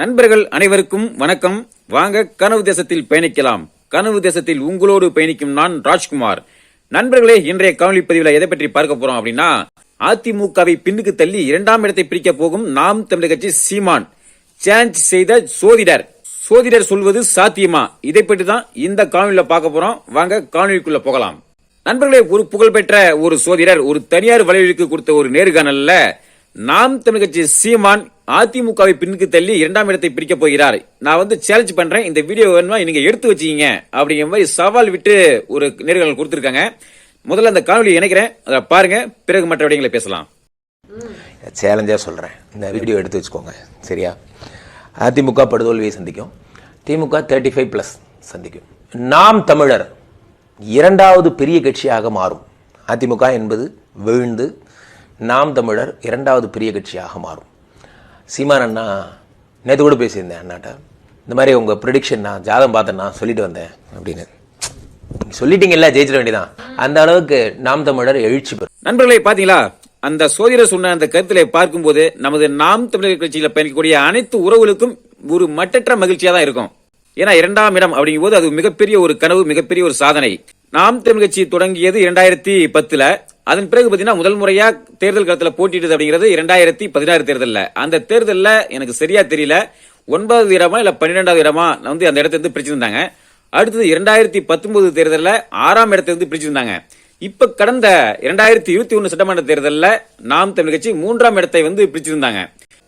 நண்பர்கள் அனைவருக்கும் வணக்கம். வாங்க கனவு தேசத்தில் பயணிக்கலாம். கனவு தேசத்தில் உங்களோடு பயணிக்கும் நான் ராஜ்குமார். நண்பர்களே இன்றைய கவனி பதிவில் எதை பற்றி பார்க்க போறோம் அப்படின்னா அதிமுகவை பின்னுக்கு தள்ளி இரண்டாம் இடத்தை பிரிக்க போகும் நாம் தமிழர் கட்சி சீமான். சேஞ்ச் செய்த சோதிடர். சோதிடர் சொல்வது சாத்தியமா? இதை பற்றி தான் இந்த காணொலியில பார்க்க போறோம். வாங்க காணொலிக்குள்ள போகலாம். நண்பர்களே ஒரு புகழ்பெற்ற ஒரு சோதிடர் ஒரு தனியார் வலையொலிக்கு கொடுத்த ஒரு நேர்காணல்ல நாம் தமிழ் கட்சி சீமான் அதிமுகவை பின்னுக்கு தள்ளி இரண்டாம் இடத்தை பிரிக்க போகிறார். நான் வந்து சேலஞ்ச் பண்றேன். இந்த வீடியோ வேணுமா? நீங்க எடுத்து வச்சுக்கீங்க. அப்படிங்கிற மாதிரி சவால் விட்டு ஒரு நேர்காணல் கொடுத்துருக்காங்க. முதல்ல அந்த காணொலி இணைக்கிறேன். அதை பாருங்க. பிறகு மற்ற விடயங்களை பேசலாம். சேலஞ்சாக சொல்கிறேன் இந்த வீடியோ எடுத்து வச்சுக்கோங்க. சரியா? அதிமுக படுதோல்வியை சந்திக்கும். திமுக தேர்ட்டி ஃபைவ் ப்ளஸ் சந்திக்கும். நாம் தமிழர் இரண்டாவது பெரிய கட்சியாக மாறும். அதிமுக என்பது வீழ்ந்து நாம் தமிழர் இரண்டாவது பெரிய கட்சியாக மாறும். சீமான் அண்ணா நேற்று கூட பேசியிருந்தேன் அண்ணாட்ட. இந்த மாதிரி உங்கள் ப்ரிடிக்ஷன் நான் ஜாதகம் சொல்லிட்டு வந்தேன் அப்படின்னு. சொல்லிட்டீங்கல்ல ஜெயிச்சிட வேண்டியதான் அந்த அளவுக்கு நாம் தமிழர் எழுச்சி பெறும். நண்பர்களே பாத்தீங்களா? அந்த சோதிடர் சொன்ன அந்த கருத்திலே பார்க்கும்போது நமது நாம் தமிழர் கட்சியில பயணிக்கக்கூடிய அனைத்து உறவுகளுக்கும் ஒரு மட்டற்ற மகிழ்ச்சியா தான் இருக்கும். ஏன்னா இரண்டாம் இடம் அப்படிங்கும் போது அது மிகப்பெரிய ஒரு கனவு மிகப்பெரிய ஒரு சாதனை. நாம் தமிழ் கட்சி தொடங்கியது இரண்டாயிரத்தி பத்துல. அதன் பிறகு பார்த்தீங்கன்னா முதல் முறையாக தேர்தல் களத்தில் போட்டியிட்டது அப்படிங்கிறது இரண்டாயிரத்தி பதினாறு தேர்தலில். அந்த தேர்தலில் எனக்கு சரியா தெரியல. ஒன்பதாவது இடமா இல்லை பன்னிரெண்டாவது இடமா வந்து அந்த இடத்துல இருந்து பிரிச்சிருந்தாங்க அடுத்தது இரண்டாயிரத்தி பத்தொன்பது தேர்தலில் ஆறாம் இடத்துல இருந்து பிரிச்சிருந்தாங்க இப்போ கடந்த இரண்டாயிரத்தி இருபத்தி ஒன்று சட்டமன்ற தேர்தலில் நாம் தமிழ் கட்சி மூன்றாம் இடத்தை வந்து பிரிச்சிருந்தாங்க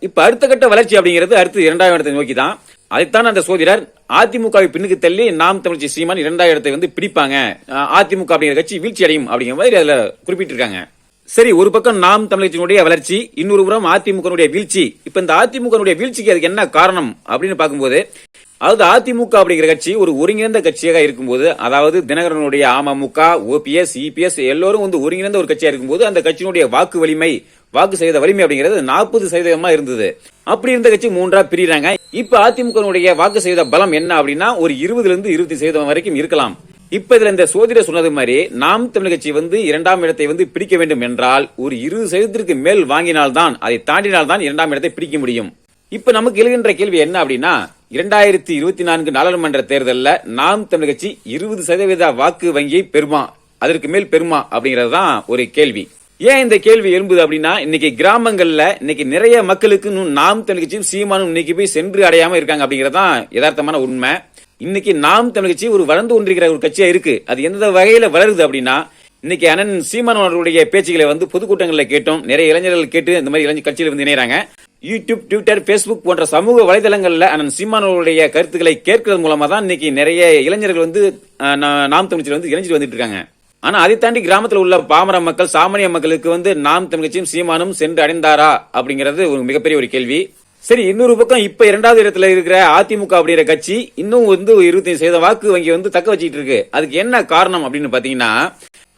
இப்போ அடுத்த கட்ட வளர்ச்சி அப்படிங்கிறது அடுத்து இரண்டாம் இடத்தை நோக்கி தான் அதைத்தான் அந்த சோதிடர் அதிமுகவை பின்னுக்கு தள்ளி நாம் தமிழ்ச்சி சீமான் இரண்டாம் இடத்தை வந்து பிடிப்பாங்க. அஹ் அதிமுக அப்படிங்கிற கட்சி வீழ்ச்சி அடையும் அப்படிங்கிற மாதிரி அதுல குறிப்பிட்டிருக்காங்க. சரி ஒரு பக்கம் நாம் தமிழகத்தினுடைய வளர்ச்சி இன்னொரு புறம் அதிமுகனுடைய வீழ்ச்சி. இப்ப இந்த அதிமுகனுடைய வீழ்ச்சிக்கு அதுக்கு என்ன காரணம் அப்படின்னு பார்க்கும்போது அதாவது அதிமுக அப்படிங்கிற கட்சி ஒரு ஒருங்கிணைந்த கட்சியாக இருக்கும்போது அதாவது தினகரனுடைய அமமுக ஓபிஎஸ் இபிஎஸ் எல்லோரும் வந்து ஒருங்கிணைந்த ஒரு கட்சியாக இருக்கும்போது அந்த கட்சியினுடைய வாக்கு வலிமை வாக்கு செய்த வலிமை அப்படிங்கிறது நாற்பது சதவீதமா இருந்தது. அப்படி இருந்த கட்சி மூன்றா பிரிறாங்க இப்ப அதிமுகனுடைய வாக்கு செய்த பலம் என்ன அப்படின்னா ஒரு இருபதுல இருந்து இருபத்தி சதவீதம் வரைக்கும் இருக்கலாம். இப்ப இதுல இந்த சோதிடர் சொன்னது மாதிரி நாம் தமிழ் கட்சி வந்து இரண்டாம் இடத்தை வந்து பிடிக்க வேண்டும் என்றால் ஒரு இருபது சதவீதத்திற்கு மேல் வாங்கினால்தான் அதை தாண்டினால்தான் இரண்டாம் இடத்தை பிடிக்க முடியும். இப்ப நமக்கு எழுகின்ற கேள்வி என்ன அப்படின்னா இரண்டாயிரத்தி இருபத்தி நான்கு நாடாளுமன்ற தேர்தலில் நாம் தமிழ் கட்சி இருபது சதவீத வாக்கு வங்கியை பெறுமா? அதற்கு மேல் பெறுமா அப்படிங்கறது தான் ஒரு கேள்வி. ஏன் இந்த கேள்வி எழும்புது அப்படின்னா இன்னைக்கு கிராமங்கள்ல இன்னைக்கு நிறைய மக்களுக்கு நாம் தமிழ்கட்சியும் சீமானும் இன்னைக்கு போய் சென்று அடையாம இருக்காங்க அப்படிங்கறதான் யதார்த்தமான உண்மை. இன்னைக்கு நாம் தமிழ்கட்சி ஒரு வளர்ந்து கொண்டிருக்கிற ஒரு கட்சியா இருக்கு. அது எந்த வகையில வளருது அப்படின்னா இன்னைக்கு அண்ணன் சீமான் அவர்களுடைய பேச்சுகளை வந்து பொதுக்கூட்டங்களில் கேட்டோம். நிறைய இளைஞர்கள் கேட்டு இந்த மாதிரி இளைஞர் கட்சியில் வந்து இணையறாங்க. யூடியூப் ட்விட்டர் பேஸ்புக் போன்ற சமூக வலைதளங்களில் அண்ணன் சீமான் அவர்களுடைய கருத்துக்களை கேட்கறது மூலமா தான் இன்னைக்கு நிறைய இளைஞர்கள் வந்து நாம் தமிழ்ச்சியில் வந்து இளைஞர் வந்துட்டு இருக்காங்க. ஆனா அதை தாண்டி கிராமத்தில் உள்ள பாமர மக்கள் சாமானிய மக்களுக்கு வந்து நாம் தமிழ் கட்சியும் சீமானும் சென்று அடைந்தாரா அப்படிங்கிறது ஒரு மிகப்பெரிய ஒரு கேள்வி. சரி இன்னொரு பக்கம் இப்ப இரண்டாவது இடத்துல இருக்கிற அதிமுக அப்படிங்கிற கட்சி இன்னும் வந்து இருபத்தி சதவீத வாக்கு வங்கி வந்து தக்க வச்சுட்டு இருக்கு. அதுக்கு என்ன காரணம் அப்படின்னு பாத்தீங்கன்னா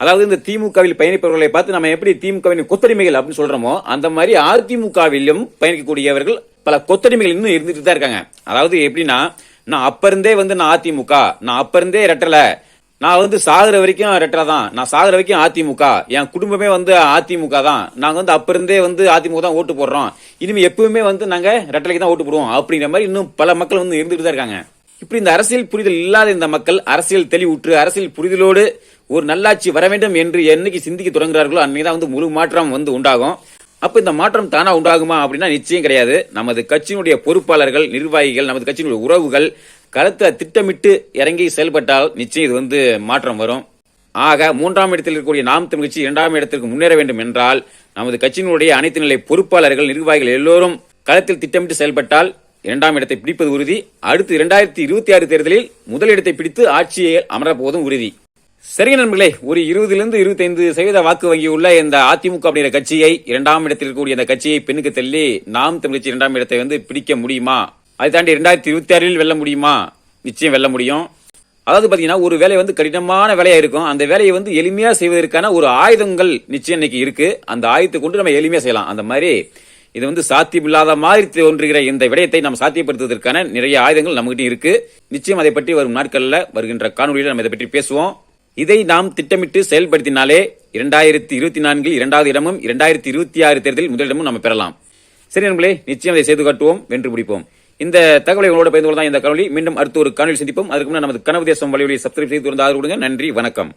அதாவது இந்த திமுகவில் பயணிப்பவர்களை பார்த்து நம்ம எப்படி திமுகவின் கொத்தடிமைகள் அப்படின்னு சொல்றோமோ அந்த மாதிரி அதிமுகவிலும் பயணிக்கக்கூடியவர்கள் பல கொத்தடிமைகள் இன்னும் இருந்துட்டு தான் இருக்காங்க. அதாவது எப்படின்னா நான் அப்ப இருந்தே வந்து நான் அதிமுக நான் அப்ப இருந்தே இரட்டலை நான் வந்து சாகுற வரைக்கும் ரெட்டரா தான். நான் சாகுற வரைக்கும் அதிமுக. என் குடும்பமே வந்து அதிமுக தான். நாங்க வந்து அப்ப இருந்தே வந்து அதிமுக தான் ஓட்டு போடுறோம். இனிமே எப்பவுமே வந்து நாங்க ரெட்டலைக்கு தான் ஓட்டு போடுவோம். அப்படிங்கிற மாதிரி இன்னும் பல மக்கள் வந்து இருந்துட்டு தான் இருக்காங்க. இப்படி இந்த அரசியல் புரிதல் இல்லாத இந்த மக்கள் அரசியல் தெளிவுற்று அரசியல் புரிதலோடு ஒரு நல்லாட்சி வர வேண்டும் என்று என்னைக்கு சிந்திக்க தொடங்குறார்களோ அன்னைக்கு தான் வந்து முழு மாற்றம் வந்து உண்டாகும். அப்ப இந்த மாற்றம் தானா உண்டாகுமா அப்படின்னா நிச்சயம் கிடையாது. நமது கட்சியினுடைய பொறுப்பாளர்கள் நிர்வாகிகள் நமது கட்சியினுடைய உறவுகள் களத்தை திட்டமிட்டு இறங்கி செயல்பட்டால் நிச்சயம் இது வந்து மாற்றம் வரும். ஆக மூன்றாம் இடத்தில் இருக்கக்கூடிய நாம் தமிழ் கட்சி இரண்டாம் இடத்திற்கு முன்னேற வேண்டும் என்றால் நமது கட்சியினுடைய அனைத்து நிலை பொறுப்பாளர்கள் நிர்வாகிகள் எல்லோரும் களத்தில் திட்டமிட்டு செயல்பட்டால் இரண்டாம் இடத்தை பிடிப்பது உறுதி. அடுத்து இரண்டாயிரத்தி இருபத்தி ஆறு தேர்தலில் முதலிடத்தை பிடித்து ஆட்சியை அமரப்போவதும் உறுதி. சரிங்க நண்பர்களே ஒரு இருபதிலிருந்து இருபத்தைந்து சதவீத வாக்கு வங்கி உள்ள இந்த அதிமுக அப்படிங்கிற கட்சியை இரண்டாம் இடத்தில் இருக்கக்கூடிய இந்த கட்சியை பெண்ணுக்கு தள்ளி நாம் தமிழ் கட்சி இரண்டாம் இடத்தை வந்து பிடிக்க முடியுமா? அதை தாண்டி ரெண்டாயிரத்தி இருபத்தி ஆறில் வெல்ல முடியுமா? நிச்சயம் வெல்ல முடியும். அதாவது பார்த்தீங்கன்னா ஒரு வேலை வந்து கடினமான வேலையாக இருக்கும். அந்த வேலையை வந்து எளிமையாக செய்வதற்கான ஒரு ஆயுதங்கள் நிச்சயம் இன்னைக்கு இருக்கு. அந்த ஆயுதத்தை கொண்டு நம்ம எளிமையாக செய்யலாம். அந்த மாதிரி இது வந்து சாத்தியமில்லாத மாதிரி தோன்றுகிற இந்த விடயத்தை நாம் சாத்தியப்படுத்துவதற்கான நிறைய ஆயுதங்கள் நம்மகிட்ட இருக்கு. நிச்சயம் அதை பற்றி வரும் நாட்களில் வருகின்ற காணொலியில் நம்ம இதை பற்றி பேசுவோம். இதை நாம் திட்டமிட்டு செயல்படுத்தினாலே இரண்டாயிரத்தி இருபத்தி நான்கில் இரண்டாவது இடமும் இரண்டாயிரத்தி இருபத்தி ஆறு தேர்தலில் முதலிடமும் நம்ம பெறலாம். சரி நண்பர்களே நிச்சயம் அதை செய்து காட்டுவோம். வென்று பிடிப்போம். இந்த தகவலை உங்களோட பகிர்ந்து கொள்ள இந்த காணொலி மீண்டும் அடுத்த ஒரு காணொலி சந்திப்போம். அதுக்கு முன்னாடி நமது கனவு தேசம் வழிவழி சப்ஸ்கிரைப் செய்து தொடர்ந்து ஆதரவு நன்றி வணக்கம்.